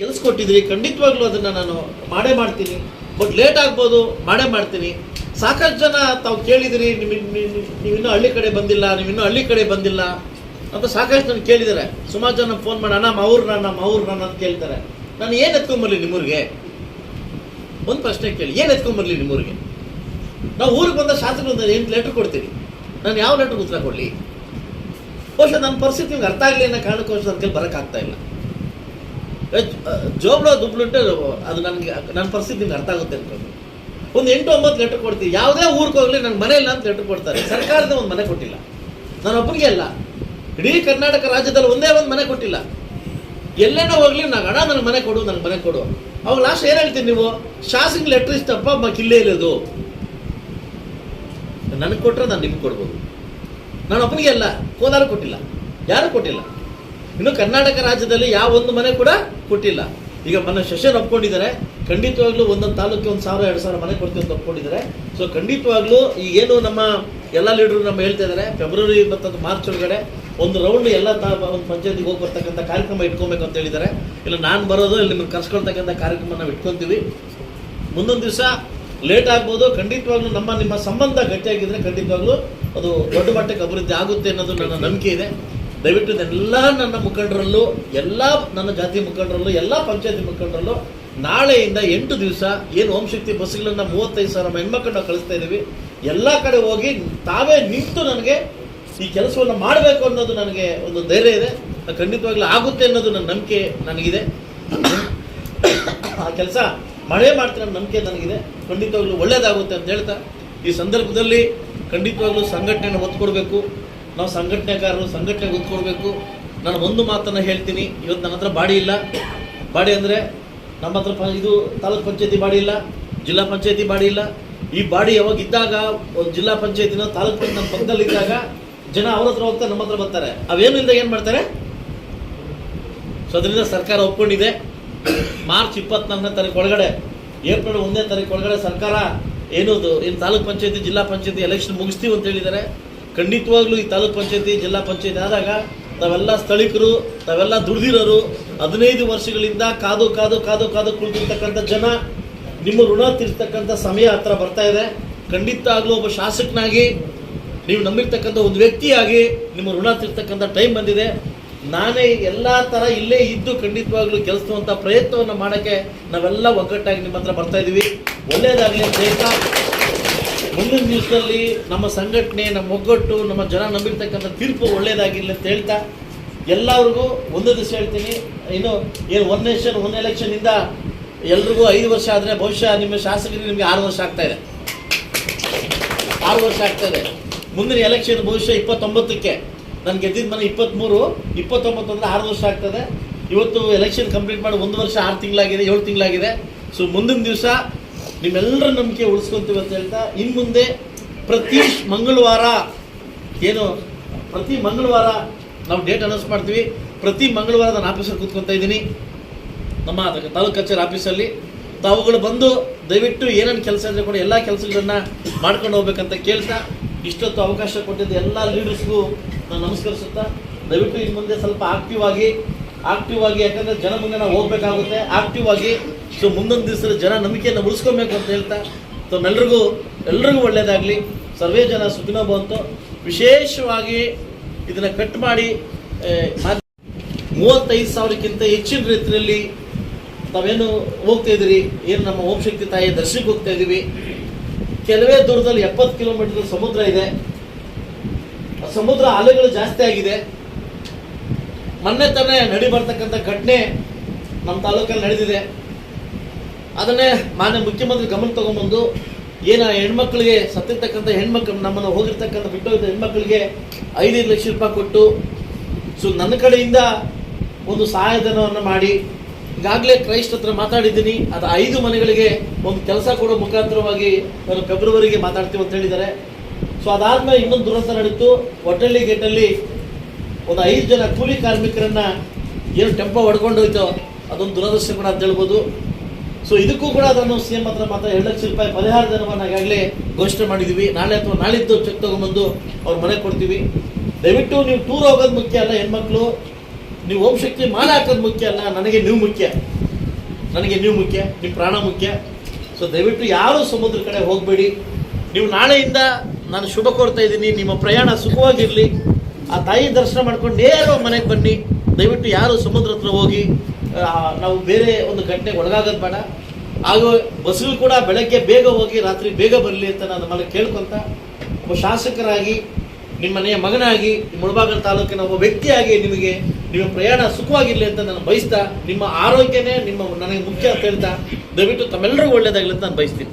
ಕೆಲಸ ಕೊಟ್ಟಿದ್ರಿ ಖಂಡಿತವಾಗ್ಲೂ ಅದನ್ನ ನಾನು ಮಾಡೇ ಮಾಡ್ತೀನಿ. ಬಟ್ ಲೇಟ್ ಆಗ್ಬೋದು, ಮಾಡೇ ಮಾಡ್ತೀನಿ. ಸಾಕಷ್ಟು ಜನ ತಾವು ಕೇಳಿದಿರಿ ನೀವು ನೀವಿನ್ನೂ ಹಳ್ಳಿ ಕಡೆ ಬಂದಿಲ್ಲ, ನೀವಿನ್ನೂ ಹಳ್ಳಿ ಕಡೆ ಬಂದಿಲ್ಲ ಅಂತ ಸಾಕಷ್ಟು ನಾನು ಕೇಳಿದ್ದಾರೆ. ಸುಮಾರು ಜನ ಫೋನ್ ಮಾಡಿ, ಅಣ್ಣ ಅವ್ರು ನನ್ನ ಅವ್ರು ನಾನು ಅಂತ ಕೇಳ್ತಾರೆ. ನಾನು ಏನು ಎತ್ಕೊಂಬರ್ಲಿ ನಿಮ್ಮೂರಿಗೆ? ಒಂದು ಪ್ರಶ್ನೆ ಕೇಳಿ, ಏನು ಎತ್ಕೊಂಬರ್ಲಿ ನಿಮ್ಮೂರಿಗೆ? ನಾವು ಊರಿಗೆ ಬಂದ ಶಾಸಕರು ಏನು ಲೆಟ್ರ್ ಕೊಡ್ತೀವಿ ನಾನು ಯಾವ ಲೆಟ್ರ್ ಉತ್ತರ ಕೊಡಲಿ? ಬಹುಶಃ ನನ್ನ ಪರಿಸ್ಥಿತಿ ನಿಮ್ಗೆ ಅರ್ಥ ಆಗಲಿ ಅನ್ನೋ ಕಾರಣಕ್ಕೋಸ್ಕರ ನನ್ನ ಬರೋಕ್ಕಾಗ್ತಾ ಇಲ್ಲ. ಜೋಬ್ಳ ದುಬ್ಳುಂಟೆ ಅದು ನನಗೆ ನನ್ನ ಪರಿಸ್ಥಿತಿ ನಿಮ್ಗೆ ಅರ್ಥ ಆಗುತ್ತೆ ಅನ್ಕೊಂಡು ಒಂದು ಎಂಟು ಒಂಬತ್ತು ಲೆಟ್ರ್ ಕೊಡ್ತೀವಿ. ಯಾವುದೇ ಊರಿಗೆ ಹೋಗಲಿ ನನ್ನ ಮನೆ ಇಲ್ಲ ಅಂತ ಲೆಟರ್ ಕೊಡ್ತಾರೆ. ಸರ್ಕಾರದ ಒಂದು ಮನೆ ಕೊಟ್ಟಿಲ್ಲ. ನಾನು ಒಬ್ಬನಿಗೆ ಅಲ್ಲ. ಇಡೀ ಕರ್ನಾಟಕ ರಾಜ್ಯದಲ್ಲಿ ಒಂದೇ ಒಂದು ಮನೆ ಕೊಟ್ಟಿಲ್ಲ. ಎಲ್ಲೇನೋ ಹೋಗಲಿ ನಾನು ಹಣ ನನ್ನ ಮನೆ ಕೊಡು ನನಗೆ ಮನೆ ಕೊಡು. ಅವಾಗ ಲಾಸ್ಟ್ ಏನು ಹೇಳ್ತೀನಿ ನೀವು? ಶಾಸಕ ಲೆಟ್ರ್ ಇಷ್ಟಪ್ಪ ಕಿಲ್ಲೇ ಇಲ್ಲದು ನನಗೆ ಕೊಟ್ಟರೆ ನಾನು ನಿಮ್ಗೆ ಕೊಡ್ಬೋದು. ನಾನು ಒಬ್ಬನಿಗೆ ಅಲ್ಲ. ಕೋಲಾರ ಕೊಟ್ಟಿಲ್ಲ. ಯಾರು ಕೊಟ್ಟಿಲ್ಲ? ಇನ್ನು ಕರ್ನಾಟಕ ರಾಜ್ಯದಲ್ಲಿ ಯಾವ ಒಂದು ಮನೆ ಕೂಡ ಕೊಟ್ಟಿಲ್ಲ. ಈಗ ಮನೆ ಸೆಷನ್ ಒಪ್ಕೊಂಡಿದ್ದಾರೆ. ಖಂಡಿತವಾಗ್ಲೂ ಒಂದೊಂದು ತಾಲೂಕಿಗೆ ಒಂದು ಸಾವಿರ, ಎರಡು ಸಾವಿರ ಮನೆ ಕೊಡ್ತೀವಿ ಅಂತ ಒಪ್ಕೊಂಡಿದ್ದಾರೆ. ಸೊ ಖಂಡಿತವಾಗ್ಲೂ ಏನು ನಮ್ಮ ಎಲ್ಲ ಲೀಡರ್ ನಮ್ಮ ಹೇಳ್ತಾ ಇದ್ದಾರೆ ಫೆಬ್ರವರಿ ಇಪ್ಪತ್ತೊಂದು ಮಾರ್ಚ್ ಒಳಗಡೆ ಒಂದು ರೌಂಡ್ ಎಲ್ಲ ತಾ, ಒಂದು ಪಂಚಾಯತಿಗೆ ಹೋಗಿ ಬರ್ತಕ್ಕಂಥ ಕಾರ್ಯಕ್ರಮ ಇಟ್ಕೊಬೇಕು ಅಂತ ಹೇಳಿದ್ದಾರೆ. ಇಲ್ಲ, ನಾನು ಬರೋದು, ಇಲ್ಲಿ ನಿಮ್ಗೆ ಕರ್ಸ್ಕೊಳ್ತಕ್ಕಂಥ ಕಾರ್ಯಕ್ರಮ ನಾವು ಇಟ್ಕೊತೀವಿ. ಮುಂದೊಂದು ದಿವಸ ಲೇಟ್ ಆಗ್ಬೋದು. ಖಂಡಿತವಾಗ್ಲೂ ನಮ್ಮ, ನಿಮ್ಮ ಸಂಬಂಧ ಗಟ್ಟಿಯಾಗಿದ್ರೆ ಖಂಡಿತವಾಗ್ಲೂ ಅದು ದೊಡ್ಡ ಮಟ್ಟಕ್ಕೆ ಅಭಿವೃದ್ಧಿ ಆಗುತ್ತೆ ಅನ್ನೋದು ನನ್ನ ನಂಬಿಕೆ ಇದೆ. ದಯವಿಟ್ಟು ಎಲ್ಲ ನನ್ನ ಮುಖಂಡರಲ್ಲೂ, ಎಲ್ಲ ನನ್ನ ಜಾತಿ ಮುಖಂಡರಲ್ಲೂ, ಎಲ್ಲ ಪಂಚಾಯತಿ ಮುಖಂಡರಲ್ಲೂ, ನಾಳೆಯಿಂದ ಎಂಟು ದಿವಸ ಏನು ಓಂ ಶಕ್ತಿ ಬಸ್ಗಳನ್ನ ಮೂವತ್ತೈದು ಸಾವಿರ ಹೆಣ್ಮಕ್ಳನ್ನ ಕಳಿಸ್ತಾ ಇದ್ದೀವಿ ಎಲ್ಲ ಕಡೆ ಹೋಗಿ ತಾವೇ ನಿಂತು ನನಗೆ ಈ ಕೆಲಸವನ್ನು ಮಾಡಬೇಕು ಅನ್ನೋದು ನನಗೆ ಒಂದು ಧೈರ್ಯ ಇದೆ. ಖಂಡಿತವಾಗ್ಲೂ ಆಗುತ್ತೆ ಅನ್ನೋದು ನನ್ನ ನಂಬಿಕೆ ನನಗಿದೆ. ಆ ಕೆಲಸ ಮಾಡೇ ಮಾಡ್ತೀನಿ ಅನ್ನೋ ನಂಬಿಕೆ ನನಗಿದೆ. ಖಂಡಿತವಾಗ್ಲೂ ಒಳ್ಳೇದಾಗುತ್ತೆ ಅಂತ ಹೇಳ್ತಾ, ಈ ಸಂದರ್ಭದಲ್ಲಿ ಖಂಡಿತವಾಗ್ಲೂ ಸಂಘಟನೆಯನ್ನು ಒತ್ತು ಕೊಡಬೇಕು. ನಾವು ಸಂಘಟನೆಗಾರರು, ಸಂಘಟನೆ ಕೂತ್ಕೊಳ್ಬೇಕು ನಾನು ಒಂದು ಮಾತನ್ನು ಹೇಳ್ತೀನಿ. ಇವತ್ತು ನನ್ನ ಹತ್ರ ಬಾಡಿ ಇಲ್ಲ. ಬಾಡಿ ಅಂದರೆ ನಮ್ಮ ಹತ್ರ ಇದು ತಾಲೂಕ್ ಪಂಚಾಯತಿ ಬಾಡಿ ಇಲ್ಲ, ಜಿಲ್ಲಾ ಪಂಚಾಯತಿ ಬಾಡಿ ಇಲ್ಲ. ಈ ಬಾಡಿ ಯಾವಾಗ ಇದ್ದಾಗ, ಒಂದು ಜಿಲ್ಲಾ ಪಂಚಾಯತಿನ, ತಾಲೂಕ್ ಪಂಚಾಯತ್ ನಮ್ಮ ಪಕ್ಕದಲ್ಲಿ ಇದ್ದಾಗ ಜನ ಅವ್ರ ಹತ್ರ ಹೋಗ್ತಾರೆ, ನಮ್ಮ ಹತ್ರ ಬರ್ತಾರೆ. ಅವೇನು ಇಲ್ಲದೆ ಏನು ಮಾಡ್ತಾರೆ? ಸೊ ಅದರಿಂದ ಸರ್ಕಾರ ಒಪ್ಕೊಂಡಿದೆ. ಮಾರ್ಚ್ ಇಪ್ಪತ್ನಾಲ್ಕನೇ ತಾರೀಕು ಒಳಗಡೆ, ಏಪ್ರಿಲ್ ಒಂದನೇ ತಾರೀಕು ಒಳಗಡೆ ಸರ್ಕಾರ ಏನದು ಏನು ತಾಲೂಕ್ ಪಂಚಾಯತಿ, ಜಿಲ್ಲಾ ಪಂಚಾಯತಿ ಎಲೆಕ್ಷನ್ ಮುಗಿಸ್ತೀವಿ ಅಂತ ಹೇಳಿದ್ದಾರೆ. ಖಂಡಿತವಾಗ್ಲೂ ಈ ತಾಲೂಕ್ ಪಂಚಾಯತಿ, ಜಿಲ್ಲಾ ಪಂಚಾಯತಿ ಆದಾಗ ತಾವೆಲ್ಲ ಸ್ಥಳೀಕರು, ತಾವೆಲ್ಲ ದುಡಿದಿರೋರು ಹದಿನೈದು ವರ್ಷಗಳಿಂದ ಕಾದು ಕಾದು ಕಾದು ಕಾದು ಕುಳಿತಿರ್ತಕ್ಕಂಥ ಜನ, ನಿಮ್ಮ ಋಣ ತೀರ್ಸ್ತಕ್ಕಂಥ ಸಮಯ ಹತ್ರ ಬರ್ತಾ ಇದೆ. ಖಂಡಿತ ಆಗ್ಲೂ ಒಬ್ಬ ಶಾಸಕನಾಗಿ, ನೀವು ನಂಬಿರ್ತಕ್ಕಂಥ ಒಂದು ವ್ಯಕ್ತಿಯಾಗಿ ನಿಮ್ಮ ಋಣ ತೀರ್ತಕ್ಕಂಥ ಟೈಮ್ ಬಂದಿದೆ. ನಾನೇ ಎಲ್ಲ ಥರ ಇಲ್ಲೇ ಇದ್ದು ಖಂಡಿತವಾಗ್ಲೂ ಕೆಲಸವಂಥ ಪ್ರಯತ್ನವನ್ನು ಮಾಡೋಕ್ಕೆ ನಾವೆಲ್ಲ ಒಗ್ಗಟ್ಟಾಗಿ ನಿಮ್ಮ ಹತ್ರ ಬರ್ತಾ ಇದ್ದೀವಿ ಒಳ್ಳೆಯದಾಗಲಿ ಅಂತ ಮುಂದಿನ ದಿವಸದಲ್ಲಿ ನಮ್ಮ ಸಂಘಟನೆ, ನಮ್ಮ ಒಗ್ಗಟ್ಟು, ನಮ್ಮ ಜನ ನಂಬಿರ್ತಕ್ಕಂಥ ತೀರ್ಪು ಒಳ್ಳೆಯದಾಗಿಲ್ಲ ಅಂತ ಹೇಳ್ತಾ ಎಲ್ಲರಿಗೂ ಒಂದು ದಿವಸ ಹೇಳ್ತೀನಿ. ಇನ್ನು ಏನು ಒನ್ ನೇಷನ್ ಒನ್ ಎಲೆಕ್ಷನಿಂದ ಎಲ್ರಿಗೂ ಐದು ವರ್ಷ ಆದರೆ ಬಹುಶಃ ನಿಮ್ಮ ಶಾಸಕರಿಗೆ ನಿಮಗೆ ಆರು ವರ್ಷ ಆಗ್ತಾ ಇದೆ. ಆರು ವರ್ಷ ಆಗ್ತದೆ ಮುಂದಿನ ಎಲೆಕ್ಷನ್ ಬಹುಶಃ ಇಪ್ಪತ್ತೊಂಬತ್ತಕ್ಕೆ. ನಾನು ಗೆದ್ದಿದ್ದ ಮನೆ ಇಪ್ಪತ್ತ್ಮೂರು ಇಪ್ಪತ್ತೊಂಬತ್ತು ಅಂದರೆ ಆರು ವರ್ಷ ಆಗ್ತದೆ. ಇವತ್ತು ಎಲೆಕ್ಷನ್ ಕಂಪ್ಲೀಟ್ ಮಾಡಿ ಒಂದು ವರ್ಷ ಆರು ತಿಂಗಳಾಗಿದೆ, ಏಳು ತಿಂಗಳಾಗಿದೆ. ಸೊ ಮುಂದಿನ ದಿವಸ ನಿಮ್ಮೆಲ್ಲರ ನಂಬಿಕೆ ಉಳಿಸ್ಕೊಂತೀವಿ ಅಂತ ಹೇಳ್ತಾ ಇನ್ನು ಮುಂದೆ ಪ್ರತಿ ಮಂಗಳವಾರ ಏನು, ಪ್ರತಿ ಮಂಗಳವಾರ ನಾವು ಡೇಟ್ ಅನೌನ್ಸ್ ಮಾಡ್ತೀವಿ. ಪ್ರತಿ ಮಂಗಳವಾರ ನಾನು ಆಫೀಸಲ್ಲಿ ಕೂತ್ಕೊತಾ ಇದ್ದೀನಿ. ನಮ್ಮ ತಾಲೂಕು ಕಚೇರಿ ಆಫೀಸಲ್ಲಿ ತಾವುಗಳು ಬಂದು ದಯವಿಟ್ಟು ಏನೇನು ಕೆಲಸ ಇದ್ರೆ ಕೂಡ ಎಲ್ಲ ಕೆಲಸಗಳನ್ನ ಮಾಡ್ಕೊಂಡು ಹೋಗ್ಬೇಕಂತ ಕೇಳ್ತಾ, ಇಷ್ಟೊತ್ತು ಅವಕಾಶ ಕೊಟ್ಟಿದ್ದ ಎಲ್ಲ ಲೀಡರ್ಸ್ಗೂ ನಾನು ನಮಸ್ಕರಿಸುತ್ತಾ, ದಯವಿಟ್ಟು ಇನ್ನು ಮುಂದೆ ಸ್ವಲ್ಪ ಆಕ್ಟಿವ್ ಆಗಿ ಆಕ್ಟಿವ್ ಆಗಿ, ಯಾಕಂದ್ರೆ ಜನ ಮುಂದೆ ನಾವು ಹೋಗ್ಬೇಕಾಗುತ್ತೆ. ಆಕ್ಟಿವ್ ಆಗಿ ಸೊ ಮುಂದೊಂದು ದಿವಸದ ಜನ ನಂಬಿಕೆಯನ್ನು ಉಳಿಸ್ಕೊಬೇಕು ಅಂತ ಹೇಳ್ತಾ ಸೊ ಎಲ್ರಿಗೂ ಒಳ್ಳೇದಾಗಲಿ. ಸರ್ವೇ ಜನ ಸುಖಿನ ಬಂತು ವಿಶೇಷವಾಗಿ ಇದನ್ನ ಕಟ್ ಮಾಡಿ ಮೂವತ್ತೈದು ಸಾವಿರಕ್ಕಿಂತ ಹೆಚ್ಚಿನ ರೀತಿಯಲ್ಲಿ ತಾವೇನು ಹೋಗ್ತಾ ಇದ್ದೀರಿ? ಏನು ನಮ್ಮ ಓಂ ಶಕ್ತಿ ತಾಯಿಯ ದರ್ಶನಕ್ಕೆ ಹೋಗ್ತಾ ಇದ್ದೀವಿ. ಕೆಲವೇ ದೂರದಲ್ಲಿ ಎಪ್ಪತ್ತು ಕಿಲೋಮೀಟರ್ ಸಮುದ್ರ ಇದೆ. ಸಮುದ್ರ ಅಲೆಗಳು ಜಾಸ್ತಿ ಆಗಿದೆ. ಮೊನ್ನೆ ತಾನೇ ನಡಿ ಬರ್ತಕ್ಕಂಥ ಘಟನೆ ನಮ್ಮ ತಾಲೂಕಲ್ಲಿ ನಡೆದಿದೆ. ಅದನ್ನೇ ಮಾನ್ಯ ಮುಖ್ಯಮಂತ್ರಿ ಗಮನ ತಗೊಂಬಂದು ಏನ ಹೆಣ್ಮಕ್ಳಿಗೆ ಸತ್ತಿರ್ತಕ್ಕಂಥ ಹೆಣ್ಮಕ್ಳು, ನಮ್ಮನ್ನು ಹೋಗಿರ್ತಕ್ಕಂಥ ಬಿಟ್ಟೋಗಿದ್ದ ಹೆಣ್ಮಕ್ಳಿಗೆ ಐದೈದು ಲಕ್ಷ ರೂಪಾಯಿ ಕೊಟ್ಟು, ಸೊ ನನ್ನ ಕಡೆಯಿಂದ ಒಂದು ಸಹಾಯಧನವನ್ನು ಮಾಡಿ. ಈಗಾಗಲೇ ಕ್ರೈಸ್ಟ್ ಹತ್ರ ಮಾತಾಡಿದ್ದೀನಿ. ಅದು ಐದು ಮನೆಗಳಿಗೆ ಒಂದು ಕೆಲಸ ಕೊಡೋ ಮುಖಾಂತರವಾಗಿ ನಾನು ಫೆಬ್ರವರಿಗೆ ಮಾತಾಡ್ತೀವಿ ಅಂತ ಹೇಳಿದ್ದಾರೆ. ಸೊ ಅದಾದ್ಮೇಲೆ ಇನ್ನೊಂದು ದುರಂತ ನಡೀತು. ಹೊಟ್ಟಳ್ಳಿ ಗೇಟಲ್ಲಿ ಒಂದು ಐದು ಜನ ಕೂಲಿ ಕಾರ್ಮಿಕರನ್ನ ಏನು ಟೆಂಪೋ ಹೊಡ್ಕೊಂಡು ಹೋಯ್ತೋ, ಅದೊಂದು ದುರದೃಷ್ಟ ಕೂಡ ಅಂತ ಹೇಳ್ಬೋದು. ಸೊ ಇದಕ್ಕೂ ಕೂಡ ಅದನ್ನು ಸಿ ಎಂ ಹತ್ರ ಮಾತ್ರ ಎರಡು ಲಕ್ಷ ರೂಪಾಯಿ ಪರಿಹಾರ ಧನವನ್ನು ಈಗಾಗಲೇ ಘೋಷಣೆ ಮಾಡಿದ್ದೀವಿ ನಾಳೆ ಅಥವಾ ನಾಳಿದ್ದು ಚೆಕ್ ತೊಗೊಂಡ್ಬಂದು ಅವ್ರ ಮನೆ ಕೊಡ್ತೀವಿ. ದಯವಿಟ್ಟು ನೀವು ಟೂರ್ ಹೋಗೋದು ಮುಖ್ಯ ಅಲ್ಲ ಹೆಣ್ಮಕ್ಳು. ನೀವು ಓಂ ಶಕ್ತಿ ಮಾಲೆ ಹಾಕೋದು ಮುಖ್ಯ ಅಲ್ಲ, ನನಗೆ ನೀವು ಮುಖ್ಯ. ನನಗೆ ನೀವು ಮುಖ್ಯ ನಿಮ್ಮ ಪ್ರಾಣ ಮುಖ್ಯ. ಸೊ ದಯವಿಟ್ಟು ಯಾರೂ ಸಮುದ್ರ ಕಡೆ ಹೋಗಬೇಡಿ. ನೀವು ನಾಳೆಯಿಂದ ನಾನು ಶುಭ ಕೋರ್ತಾ ಇದ್ದೀನಿ. ನಿಮ್ಮ ಪ್ರಯಾಣ ಸುಖವಾಗಿರಲಿ. ಆ ತಾಯಿ ದರ್ಶನ ಮಾಡ್ಕೊಂಡು ನೇರ ಮನೆಗೆ ಬನ್ನಿ. ದಯವಿಟ್ಟು ಯಾರು ಸಮುದ್ರ ಹತ್ರ ಹೋಗಿ ನಾವು ಬೇರೆ ಒಂದು ಘಟನೆಗೆ ಒಳಗಾಗೋದು ಬೇಡ. ಹಾಗೂ ಬಸ್ಗಳು ಕೂಡ ಬೆಳಗ್ಗೆ ಬೇಗ ಹೋಗಿ ರಾತ್ರಿ ಬೇಗ ಬರಲಿ ಅಂತ ನಾನು ನಮ್ಮಲ್ಲಿ ಕೇಳ್ಕೊಂತ, ಒಬ್ಬ ಶಾಸಕರಾಗಿ, ನಿಮ್ಮ ಮನೆಯ ಮಗನಾಗಿ, ನಿಮ್ಮ ಮುಳಬಾಗಲ ತಾಲೂಕಿನ ಒಬ್ಬ ವ್ಯಕ್ತಿಯಾಗಿ ನಿಮಗೆ, ನಿಮ್ಮ ಪ್ರಯಾಣ ಸುಖವಾಗಿರಲಿ ಅಂತ ನಾನು ಬಯಸ್ತಾ, ನಿಮ್ಮ ಆರೋಗ್ಯನೇ ನಿಮ್ಮ ನನಗೆ ಮುಖ್ಯ ಅಂತ ಹೇಳ್ತಾ, ದಯವಿಟ್ಟು ತಮ್ಮೆಲ್ಲರಿಗೂ ಒಳ್ಳೆಯದಾಗಲಿ ಅಂತ ನಾನು ಬಯಸ್ತೀನಿ.